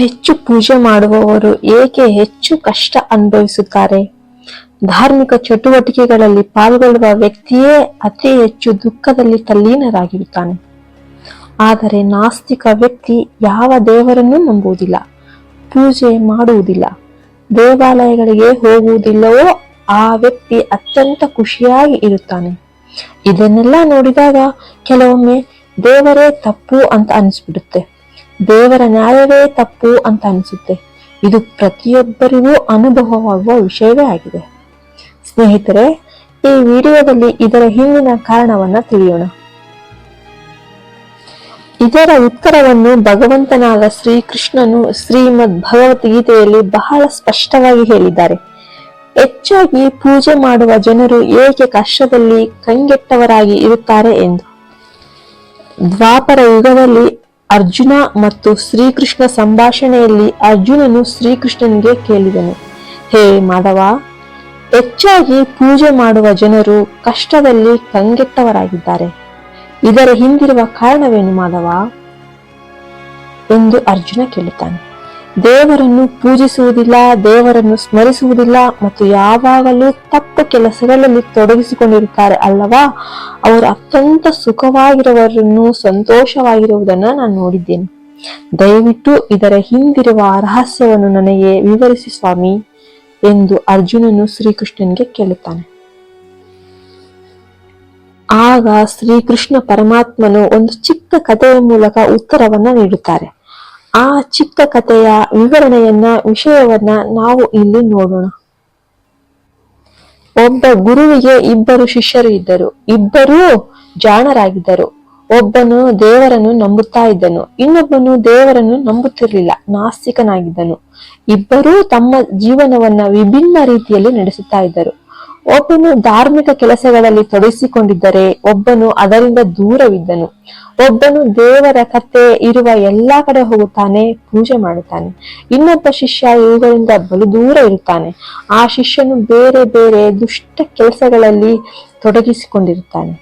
ಹೆಚ್ಚು ಪೂಜೆ ಮಾಡುವವರು ಏಕೆ ಹೆಚ್ಚು ಕಷ್ಟ ಅನುಭವಿಸುತ್ತಾರೆ? ಧಾರ್ಮಿಕ ಚಟುವಟಿಕೆಗಳಲ್ಲಿ ಪಾಲ್ಗೊಳ್ಳುವ ವ್ಯಕ್ತಿಯೇ ಅತಿ ಹೆಚ್ಚು ದುಃಖದಲ್ಲಿ ತಲ್ಲೀನರಾಗಿರುತ್ತಾನೆ. ಆದರೆ ನಾಸ್ತಿಕ ವ್ಯಕ್ತಿ ಯಾವ ದೇವರನ್ನೂ ನಂಬುವುದಿಲ್ಲ, ಪೂಜೆ ಮಾಡುವುದಿಲ್ಲ, ದೇವಾಲಯಗಳಿಗೆ ಹೋಗುವುದಿಲ್ಲವೋ ಆ ವ್ಯಕ್ತಿ ಅತ್ಯಂತ ಖುಷಿಯಾಗಿ ಇರುತ್ತಾನೆ. ಇದನ್ನೆಲ್ಲ ನೋಡಿದಾಗ ಕೆಲವೊಮ್ಮೆ ದೇವರೇ ತಪ್ಪು ಅಂತ ಅನಿಸ್ಬಿಡುತ್ತೆ. ದೇವರ ನ್ಯಾಯವೇ ತಪ್ಪು ಅಂತ ಅನಿಸುತ್ತೆ. ಇದು ಪ್ರತಿಯೊಬ್ಬರಿಗೂ ಅನುಭವವಾಗುವ ವಿಷಯವೇ ಆಗಿದೆ. ಸ್ನೇಹಿತರೆ, ಈ ವಿಡಿಯೋದಲ್ಲಿ ಇದರ ಹಿಂದಿನ ಕಾರಣವನ್ನ ತಿಳಿಯೋಣ. ಇದರ ಉತ್ತರವನ್ನು ಭಗವಂತನಾದ ಶ್ರೀಕೃಷ್ಣನು ಶ್ರೀಮದ್ ಭಗವದ್ಗೀತೆಯಲ್ಲಿ ಬಹಳ ಸ್ಪಷ್ಟವಾಗಿ ಹೇಳಿದ್ದಾರೆ. ಹೆಚ್ಚಾಗಿ ಪೂಜೆ ಮಾಡುವ ಜನರು ಏಕೆ ಕಷ್ಟದಲ್ಲಿ ಕಂಗೆಟ್ಟವರಾಗಿ ಇರುತ್ತಾರೆ ಎಂದು. ದ್ವಾಪರ ಯುಗದಲ್ಲಿ ಅರ್ಜುನ ಮತ್ತು ಶ್ರೀಕೃಷ್ಣ ಸಂಭಾಷಣೆಯಲ್ಲಿ ಅರ್ಜುನನು ಶ್ರೀಕೃಷ್ಣನಿಗೆ ಕೇಳಿದನು, ಹೇ ಮಾಧವ, ಹೆಚ್ಚಾಗಿ ಪೂಜೆ ಮಾಡುವ ಜನರು ಕಷ್ಟದಲ್ಲಿ ಕಂಗೆಟ್ಟವರಾಗಿದ್ದಾರೆ. ಇದರ ಹಿಂದಿರುವ ಕಾರಣವೇನು ಮಾಧವ? ಎಂದು ಅರ್ಜುನ ಕೇಳುತ್ತಾನೆ. ದೇವರನ್ನು ಪೂಜಿಸುವುದಿಲ್ಲ, ದೇವರನ್ನು ಸ್ಮರಿಸುವುದಿಲ್ಲ ಮತ್ತು ಯಾವಾಗಲೂ ತಪ್ಪು ಕೆಲಸಗಳಲ್ಲಿ ತೊಡಗಿಸಿಕೊಂಡಿರುತ್ತಾರೆ ಅಲ್ಲವಾ? ಅವರು ಅತ್ಯಂತ ಸುಖವಾಗಿರುವವರನ್ನು ಸಂತೋಷವಾಗಿರುವುದನ್ನ ನಾನು ನೋಡಿದ್ದೇನೆ. ದಯವಿಟ್ಟು ಇದರ ಹಿಂದಿರುವ ರಹಸ್ಯವನ್ನು ನನಗೆ ವಿವರಿಸಿ ಸ್ವಾಮಿ ಎಂದು ಅರ್ಜುನನು ಶ್ರೀಕೃಷ್ಣನಿಗೆ ಕೇಳುತ್ತಾನೆ. ಆಗ ಶ್ರೀಕೃಷ್ಣ ಪರಮಾತ್ಮನು ಒಂದು ಚಿಕ್ಕ ಕಥೆಯ ಮೂಲಕ ಉತ್ತರವನ್ನ ನೀಡುತ್ತಾರೆ. ಆ ಚಿಕ್ಕ ಕಥೆಯ ವಿವರಣೆಯನ್ನ, ವಿಷಯವನ್ನ ನಾವು ಇಲ್ಲಿ ನೋಡೋಣ. ಒಬ್ಬ ಗುರುವಿಗೆ ಇಬ್ಬರು ಶಿಷ್ಯರು ಇದ್ದರು. ಇಬ್ಬರೂ ಜಾಣರಾಗಿದ್ದರು. ಒಬ್ಬನು ದೇವರನ್ನು ನಂಬುತ್ತಾ ಇದ್ದನು. ಇನ್ನೊಬ್ಬನು ದೇವರನ್ನು ನಂಬುತ್ತಿರಲಿಲ್ಲ. ನಾಸ್ತಿಕನಾಗಿದ್ದನು. ಇಬ್ಬರೂ ತಮ್ಮ ಜೀವನವನ್ನ ವಿಭಿನ್ನ ರೀತಿಯಲ್ಲಿ ನಡೆಸುತ್ತಾ ಇದ್ದರು. ಒಬ್ಬನು ಧಾರ್ಮಿಕ ಕೆಲಸಗಳಲ್ಲಿ ತೊಡಗಿಸಿಕೊಂಡಿದ್ದರೆ, ಒಬ್ಬನು ಅದರಿಂದ ದೂರವಿದ್ದನು. ಒಬ್ಬನು ದೇವರ ಕಥೆ ಇರುವ ಎಲ್ಲಾ ಕಡೆ ಹೋಗುತ್ತಾನೆ, ಪೂಜೆ ಮಾಡುತ್ತಾನೆ. ಇನ್ನೊಬ್ಬ ಶಿಷ್ಯ ಇವುಗಳಿಂದ ಬಲು ದೂರ ಇರುತ್ತಾನೆ. ಆ ಶಿಷ್ಯನು ಬೇರೆ ಬೇರೆ ದುಷ್ಟ ಕೆಲಸಗಳಲ್ಲಿ ತೊಡಗಿಸಿಕೊಂಡಿರುತ್ತಾನೆ.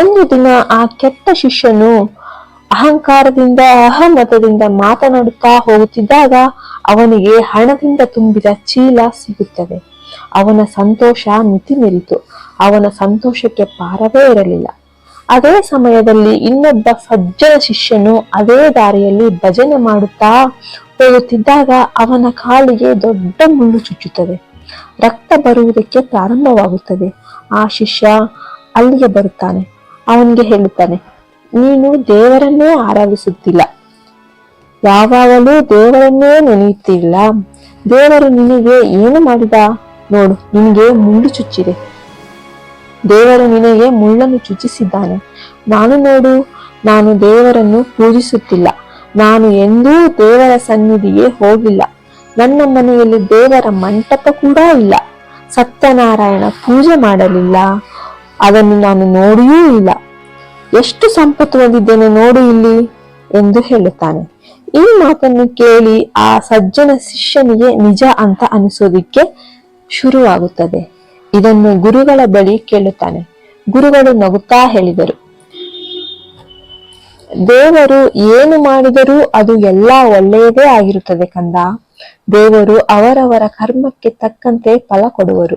ಒಂದು ದಿನ ಆ ಕೆಟ್ಟ ಶಿಷ್ಯನು ಅಹಂಕಾರದಿಂದ, ಅಹಮತದಿಂದ ಮಾತನಾಡುತ್ತಾ ಹೋಗುತ್ತಿದ್ದಾಗ ಅವನಿಗೆ ಹಣದಿಂದ ತುಂಬಿದ ಚೀಲ ಸಿಗುತ್ತದೆ. ಅವನ ಸಂತೋಷ ಮಿತಿ ಮೀರಿತು ಅವನ ಸಂತೋಷಕ್ಕೆ ಪಾರವೇ ಇರಲಿಲ್ಲ. ಅದೇ ಸಮಯದಲ್ಲಿ ಇನ್ನೊಬ್ಬ ಸಜ್ಜನ ಶಿಷ್ಯನು ಅದೇ ದಾರಿಯಲ್ಲಿ ಭಜನೆ ಮಾಡುತ್ತಾ ಹೋಗುತ್ತಿದ್ದಾಗ ಅವನ ಕಾಲಿಗೆ ದೊಡ್ಡ ಮುಳ್ಳು ಚುಚ್ಚುತ್ತದೆ. ರಕ್ತ ಬರುವುದಕ್ಕೆ ಪ್ರಾರಂಭವಾಗುತ್ತದೆ. ಆ ಶಿಷ್ಯ ಅಲ್ಲಿಗೆ ಬರುತ್ತಾನೆ. ಅವನಿಗೆ ಹೇಳುತ್ತಾನೆ, ನೀನು ದೇವರನ್ನೇ ಆರಾಧಿಸುತ್ತಿಲ್ಲ. ಯಾವಾಗಲೂ ದೇವರನ್ನೇ ನೆನೆಯುತ್ತಿಲ್ಲ ದೇವರು ನಿನಗೆ ಏನು ಮಾಡಿದ? ನೋಡು, ನಿನಗೆ ಮುಳ್ಳು ಚುಚ್ಚಿದೆ. ದೇವರು ನಿನಗೆ ಮುಳ್ಳನ್ನು ಚುಚ್ಚಿಸಿದ್ದಾನೆ. ನಾನು ನೋಡು, ನಾನು ದೇವರನ್ನು ಪೂಜಿಸುತ್ತಿಲ್ಲ. ನಾನು ಎಂದೂ ದೇವರ ಸನ್ನಿಧಿಗೆ ಹೋಗಿಲ್ಲ. ನನ್ನ ಮನೆಯಲ್ಲಿ ದೇವರ ಮಂಟಪ ಕೂಡ ಇಲ್ಲ. ಸತ್ಯನಾರಾಯಣ ಪೂಜೆ ಮಾಡಲಿಲ್ಲ. ಅದನ್ನು ನಾನು ನೋಡಿಯೂ ಇಲ್ಲ. ಎಷ್ಟು ಸಂಪತ್ತು ಹೊಂದಿದ್ದೇನೆ ನೋಡು ಇಲ್ಲಿ ಎಂದು ಹೇಳುತ್ತಾನೆ. ಈ ಮಾತನ್ನು ಕೇಳಿ ಆ ಸಜ್ಜನ ಶಿಷ್ಯನಿಗೆ ನಿಜ ಅಂತ ಅನಿಸೋದಿಕ್ಕೆ ಶುರುವಾಗುತ್ತದೆ. ಇದನ್ನು ಗುರುಗಳ ಬಳಿ ಕೇಳುತ್ತಾನೆ. ಗುರುಗಳು ನಗುತ್ತಾ ಹೇಳಿದರು. ದೇವರು ಏನು ಮಾಡಿದರೂ ಅದು ಎಲ್ಲ ಒಳ್ಳೆಯದೇ ಆಗಿರುತ್ತದೆ ಕಂದ. ದೇವರು ಅವರವರ ಕರ್ಮಕ್ಕೆ ತಕ್ಕಂತೆ ಫಲ ಕೊಡುವರು.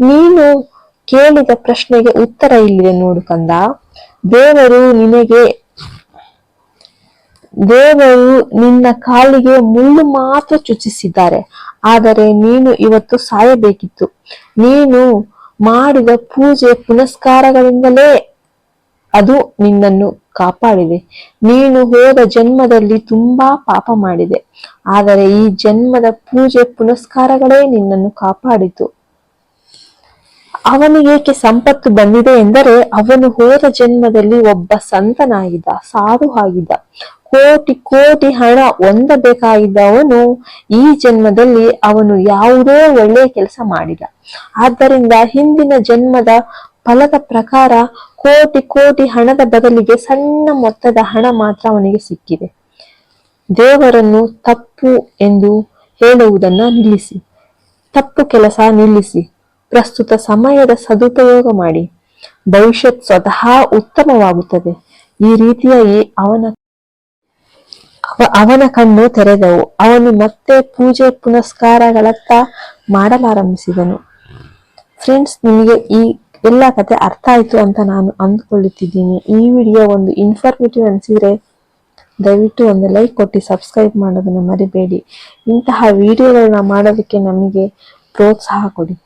ನೀನು ಕೇಳಿದ ಪ್ರಶ್ನೆಗೆ ಉತ್ತರ ಇಲ್ಲಿದೆ ನೋಡು ಕಂದ. ದೇವರು ನಿನಗೆ, ದೇವರು ನಿನ್ನ ಕಾಲಿಗೆ ಮುಳ್ಳು ಮಾತ್ರ ಚುಚ್ಚಿಸಿದ್ದಾರೆ. ಆದರೆ ನೀನು ಇವತ್ತು ಸಾಯಬೇಕಿತ್ತು. ನೀನು ಮಾಡಿದ ಪೂಜೆ ಪುನಸ್ಕಾರಗಳಿಂದಲೇ ಅದು ನಿನ್ನನ್ನು ಕಾಪಾಡಿದೆ. ನೀನು ಹೋದ ಜನ್ಮದಲ್ಲಿ ತುಂಬಾ ಪಾಪ ಮಾಡಿದೆ. ಆದರೆ ಈ ಜನ್ಮದ ಪೂಜೆ ಪುನಸ್ಕಾರಗಳೇ ನಿನ್ನನ್ನು ಕಾಪಾಡಿತು. ಅವನಿಗೇಕೆ ಸಂಪತ್ತು ಬಂದಿದೆ ಎಂದರೆ ಅವನು ಹೋದ ಜನ್ಮದಲ್ಲಿ ಒಬ್ಬ ಸಂತನಾಗಿದ್ದ ಸಾಧು ಆಗಿದ್ದ ಕೋಟಿ ಕೋಟಿ ಹಣ ಹೊಂದಬೇಕಾಗಿದ್ದವನು ಈ ಜನ್ಮದಲ್ಲಿ ಅವನು ಯಾವುದೋ ಒಳ್ಳೆಯ ಕೆಲಸ ಮಾಡಿದ. ಆದ್ದರಿಂದ ಹಿಂದಿನ ಜನ್ಮದ ಫಲದ ಪ್ರಕಾರ ಕೋಟಿ ಕೋಟಿ ಹಣದ ಬದಲಿಗೆ ಸಣ್ಣ ಮೊತ್ತದ ಹಣ ಮಾತ್ರ ಅವನಿಗೆ ಸಿಕ್ಕಿದೆ. ದೇವರನ್ನು ತಪ್ಪು ಎಂದು ಹೇಳುವುದನ್ನು ನಿಲ್ಲಿಸಿ. ತಪ್ಪು ಕೆಲಸ ನಿಲ್ಲಿಸಿ. ಪ್ರಸ್ತುತ ಸಮಯದ ಸದುಪಯೋಗ ಮಾಡಿ. ಭವಿಷ್ಯತ್ ಸ್ವತಃ ಉತ್ತಮವಾಗುತ್ತದೆ. ಈ ರೀತಿಯಾಗಿ ಅವನ ಅವ- ಅವನ ಕಣ್ಣು ತೆರೆದವು. ಅವನು ಮತ್ತೆ ಪೂಜೆ ಪುನಸ್ಕಾರಗಳತ್ತ ಮಾಡಲಾರಂಭಿಸಿದನು. ಫ್ರೆಂಡ್ಸ್, ನಿಮಗೆ ಈ ಎಲ್ಲ ಕತೆ ಅರ್ಥ ಆಯ್ತು ಅಂತ ನಾನು ಅಂದ್ಕೊಳ್ಳುತ್ತಿದ್ದೀನಿ. ಈ ವಿಡಿಯೋ ಒಂದು ಇನ್ಫಾರ್ಮೇಟಿವ್ ಅನಿಸಿದರೆ ದಯವಿಟ್ಟು ಒಂದು ಲೈಕ್ ಕೊಟ್ಟು ಸಬ್ಸ್ಕ್ರೈಬ್ ಮಾಡೋದನ್ನು ಮರಿಬೇಡಿ. ಇಂತಹ ವಿಡಿಯೋಗಳನ್ನ ಮಾಡೋದಕ್ಕೆ ನಮಗೆ ಪ್ರೋತ್ಸಾಹ ಕೊಡಿ.